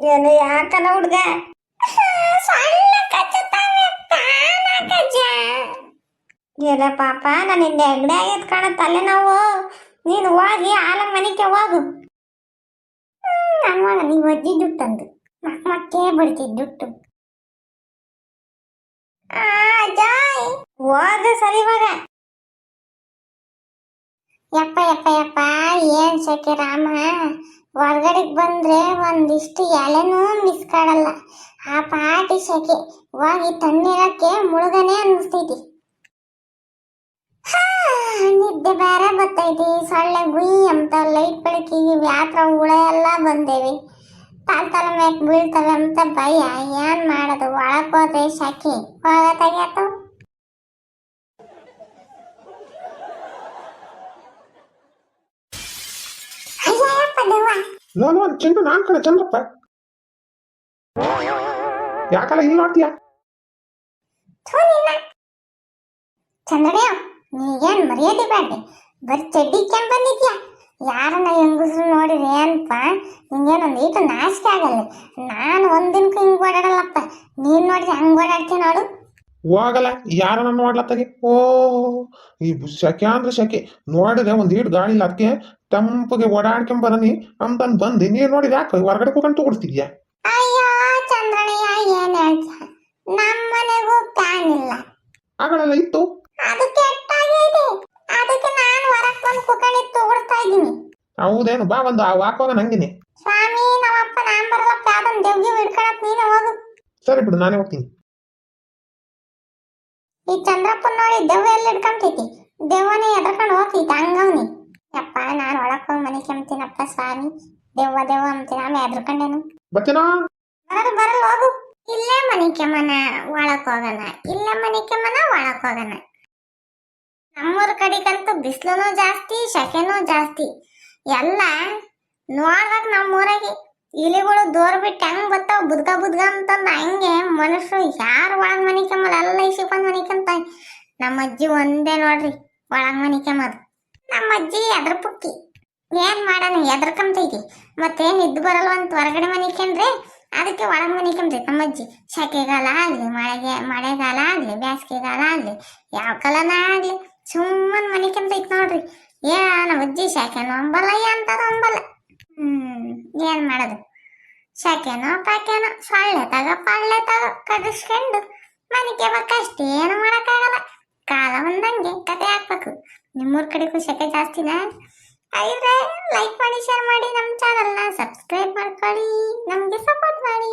ಏನು ಯಾಕನ ಹುಡ್ಗ? ಏನ ಪಾಪ ನಾನು ಹಿಂದೆ ಹೆಗ್ಡೆ ಆಗೈತ್ ಕಾಣ ತಲೆನೋವು ನೀನು ಹೋಗಿ ಆಲ ಮನೆಗೆ ಹೋಗು. ನೀ ನೀವು ಅಜ್ಜಿ ದುಡ್ಡಂದು ಮಕ್ ಮಕ್ಕೇ ಬಿಡ್ತಿದ್ ದುಡ್ಡು. ಆ, ಅಜಾಯ್ ಹೋಗ ಸರಿ ಇವಾಗ ಯಪ್ಪ ಯಪ್ಪ ಯಪ್ಪ ಏನ್ ಸೆಕೆ ರಾಮ? ಹೊರ್ಗಡೆಗ್ ಬಂದ್ರೆ ಒಂದಿಷ್ಟು ಎಲೆನೂ ಮಿಸ್ ಕಾಡಲ್ಲ. ಆ ಪಾಟಿ ಶಕೆ. ಹೋಗಿ ತಣ್ಣೀರಕ್ಕೆ ಮುಳುಗನೆ ಅನ್ನಿಸ್ತೈತಿ. ನಿದ್ದೆ ಬೇರೆ ಬರ್ತೈತಿ. ಸೊಳ್ಳೆ ಗುಯಿ ಅಂತ ಲೈಟ್ ಬೆಳಕಿಗೆ ವ್ಯಾತ್ರ ಹುಳ ಎಲ್ಲ ಬಂದೇವಿ. ತಾಲ್ ತಲ ಮ್ಯಾಕ್ ಬೀಳ್ತವೆ ಅಂತ ಭಯ. ಏನ್ ಮಾಡೋದು? ಒಳಕ್ ಹೋದ್ರೆ ಸೆಕೆ ಹೋಗ ಅಯ್ಯಪ್ಪ ದೆವ್ವ ನಾನು ಒಂದು ಚೆಂಡು ನಾನ್ ಕಡೆ ಚಂದ್ರಪ್ಪ. ಯಾಕಲ್ಲ ಇಲ್ಲಿ ನೋಡ್ತೀಯ? ನೀಗೇನ್ ಮರ್ಯಾದೆ ಬೇಡ ಬರೀ ಚಡ್ಡಿ ಬಂದಿದ್ಯಾ? ಯಾರನ್ನ ಹೆಂಗಸ್ರು ನೋಡಿರಿ ಏನಪ್ಪ ನಿಂಗೇನೊಂದು ಈಟು ನಾಚಿಕೆ ಆಗಲ್ಲ ನಾನು ಒಂದಿನಕ್ಕೂ ಹಿಂಗ್ ಓಡಾಡಲ್ಲಪ್ಪ. ನೀನ್ ನೋಡಿದ್ರೆ ಹಂಗ್ ಓಡಾಡ್ತೀನಿ ನೋಡು. ಹೋಗಲ್ಲ ಯಾರನ್ನ ನನ್ನ ನೋಡ್ಲತ್ತಾಗೆ ಓ ಈ ಸೆಕೆ ಅಂದ್ರೆ ಸೆಕೆ ನೋಡಿದ್ರೆ ಒಂದು ಈಡು ಗಾಳಿ ಇಲ್ಲ ಅದಕ್ಕೆ ತಂಪಗೆ ಓಡಾಡ್ಕೊಂಡ್ ಬರನಿ ಅಂತಂದ್ ಬಂದು. ನೀನು ನೋಡಿದ ಯಾಕೆ? ಹೊರಗಡೆ ಕೂತ್ಕೊಂಡು ತಗೊಡ್ತಿದ್ಯಾ? ಆಗಲ್ಲ ಇತ್ತು? ಹೌದೇನು? ಬಾ ಒಂದು ಆ ವಾಕೋಗ ನಂಗಿನಿ ಸ್ವಾಮಿ ನಮ್ಮಪ್ಪ ನಾನ್ ಬರಲ್ಲಪ್ಪ ಯಾವ್ದೊಂದು ದೇವ್ಗೆ ಹಿಡ್ಕೊಳಕ್ ನೀನೇ ಹೋಗು. ಸರಿ ಬಿಡು ನಾನೇ ಹೋಗ್ತೀನಿ. ಈ ಚಂದ್ರಪ್ಪನ್ ನೋಡಿ ದೆವ್ವ ಎಲ್ಲ ಹಿಡ್ಕೊಂತೈತಿ? ದೆವ್ವನೇ ಎದ್ರಕೊಂಡು ಹೋಗ್ತೈತಿ ಹಂಗವ್ನಿ ಯಪ್ಪ ನಾನು ಒಳಕ್ ಹೋಗಿ ಮನೆ ಕೆಮ್ತೀನಪ್ಪ ಸ್ವಾಮಿ. ದೆವ್ವ ದೆವ್ವ ಅಂತೀನಿ ಆಮೇಲೆ ಎದ್ರಕೊಂಡೇನು ಬರ್ತೇನಾ ಬರಲ್ ಬರಲ್ ಹೋಗು. ಇಲ್ಲೇ ಮನೆ ಕೆಮ್ಮನ ಒಳಕ್ ಹೋಗನ ಇಲ್ಲೇ ಮನೆ ಕೆಮ್ಮನ ಒಳಕ್ ಹೋಗನ. ನಮ್ಮೂರ ಕಡೆಗಂತೂ ಬಿಸಿಲುನು ಜಾಸ್ತಿ ಶೆಕೆನೂ ಜಾಸ್ತಿ. ಎಲ್ಲ ನೋಡ್ಬೇಕು ನಮ್ಮೂರಾಗಿ ಇಲಿಗಳು ದೂರ ಬಿಟ್ಟು ಹೆಂಗ್ ಬರ್ತಾವ ಬುದ್ಗ ಬುದ್ಗ ಅಂತಂದ ಹಂಗೆ. ಮನುಷ್ಯರು ಯಾರು ಒಳಗ್ ಮನೆ ಕೆಮ್ಮಲ್ಲ ಎಲ್ಲ ಇಸಿಕೊಂಡ್ ಮನೆ ಮನಿಕಂತ ನಮ್ಮ ಅಜ್ಜಿ ಒಂದೇ ನೋಡ್ರಿ, ಒಳಗ್ ಮನೆ ಕೆಮ್ಮದು ನಮ್ಮ ಅಜ್ಜಿ ಎದ್ರ ಪುಕ್ಕಿ ಏನ್ ಮಾಡೋಣ ಎದ್ರಕಂತೈತಿ ಮತ್ತೇನ್ ಇದ್ದು ಬರಲ್ವಂತ ಹೊರಗಡೆ ಮನಿಕೇನ್ರಿ? ಅದಕ್ಕೆ ಒಳಗ್ ಮನಿಕಂತೈತಿ ನಮ್ಮ ಅಜ್ಜಿ, ಸೆಕೆಗಾಲ ಆಗ್ಲಿ, ಮಳೆಗೆ, ಮಳೆಗಾಲ ಆಗ್ಲಿ ಬೇಸಿಗೆಗಾಲ ಆಗ್ಲಿ, ಯಾವ ಕಾಲನ ಆಗ್ಲಿ, ಸುಮ್ಮನ್ ಮನಿಕೊಂತೈತಿ ನೋಡ್ರಿ. ಏ, ನಮ್ಮ ಅಜ್ಜಿ ಶಾಖೆ ಅಂಬಲ್ಲ ಎಂತದ ಅಂಬಲ್ಲ ಹ್ಮ್, ಏನ್ ಮಾಡೋದು? ಸೆಕೆನೋ ಪಾಕೆನೋ, ಸೊಳ್ಳೆ ತಗ ಪಳ್ಳೆ ತಗ ಕಡಿಸ್ಕೊಂಡು ಮನೆಗೆ ಬೇಕಷ್ಟೇ ಏನು ಮಾಡೋಕ್ಕಾಗಲ್ಲ. ಕಾಲ ಒಂದಂಗೆ ಕತೆ ಹಾಕ್ಬೇಕು. ನಿಮ್ಮೂರ ಕಡೆಗೂ ಸೆಕೆ ಜಾಸ್ತಿನಾ ಹಾಗಿದ್ರೆ ಲೈಕ್ ಮಾಡಿ ಶೇರ್ ಮಾಡಿ ನಮ್ಮ ಚಾನಲ್ನ ಸಬ್ಸ್ಕ್ರೈಬ್ ಮಾಡ್ಕೊಳ್ಳಿ. ನಮಗೆ ಸಪೋರ್ಟ್ ಮಾಡಿ.